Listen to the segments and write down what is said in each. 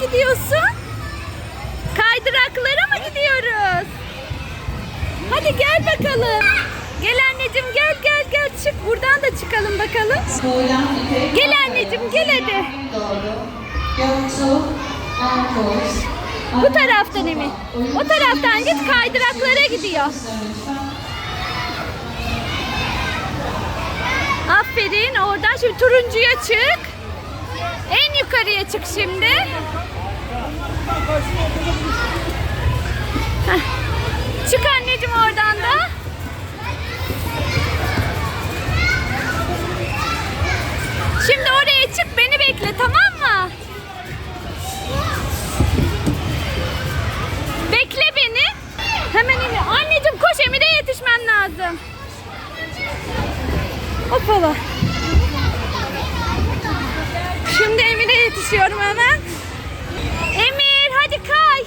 gidiyorsun? Kaydıraklara mı gidiyoruz? Hadi gel bakalım. Gel anneciğim gel gel gel çık buradan da çıkalım bakalım. Gel anneciğim, gel hadi. Bu taraftan Emin. O taraftan git kaydıraklara gidiyor. Aferin oradan şimdi turuncuya çık. En yukarıya çık şimdi. Çık anneciğim oradan da. Şimdi oraya çık beni bekle tamam mı? Bekle beni. Hemen in. Anneciğim koş Emir'e yetişmen lazım. Hoppala. Yetişiyorum hemen. Emir hadi kay.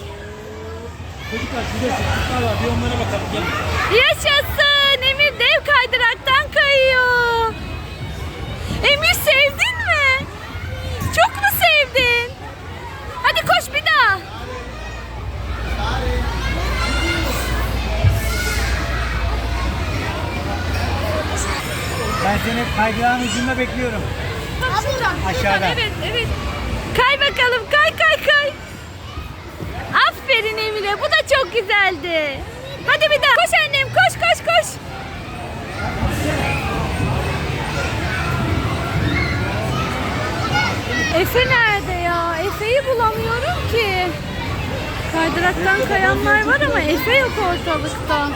Çocuklar şurada çocuklar var. Bir onlara bakalım. Gel. Yaşasın. Emir dev kaydıraktan kayıyor. Emir sevdin mi? Çok mu sevdin? Hadi koş bir daha. Ben seni kaydırağın ucunda bekliyorum. Aşağıda. Evet, evet. Kay bakalım, kay kay kay. Aferin Emine, bu da çok güzeldi. Hadi bir daha. Koş annem, koş koş koş. Efe nerede ya? Efe'yi bulamıyorum ki. Kaydıraktan kayanlar var ama Efe yok ortalıkta.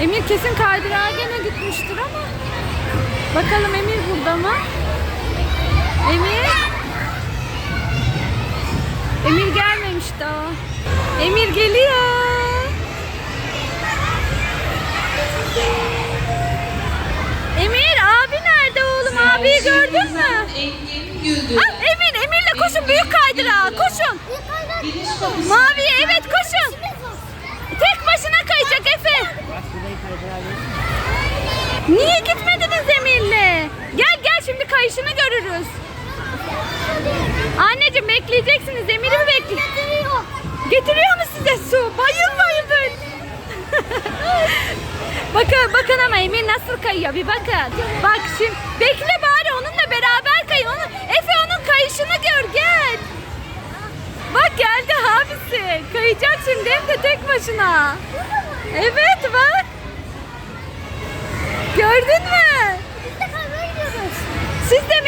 Emir kesin kaydırağa gene gitmiştir ama. Bakalım Emir burada mı? Emir? Emir gelmemiş daha. Emir geliyor. Emir abi nerede oğlum? Abiyi gördün mü? Ah Emir, Emir'le koşun büyük kaydırağa. Koşun. Mavi evet koşun. Tek başına kayacak Efe. Niye gitmediniz Emir'le? Gel gel şimdi kayışını görürüz. Anneciğim bekleyeceksiniz. Emir'i bakın bakın ama Emir nasıl kayıyor bir bakın. Bak şimdi bekle bari onunla beraber kayın. Onun, Efe onun kayışını gör gel. Bak geldi abisi. Kayacak şimdi hem de tek başına. Evet bak. Gördün mü? Siz de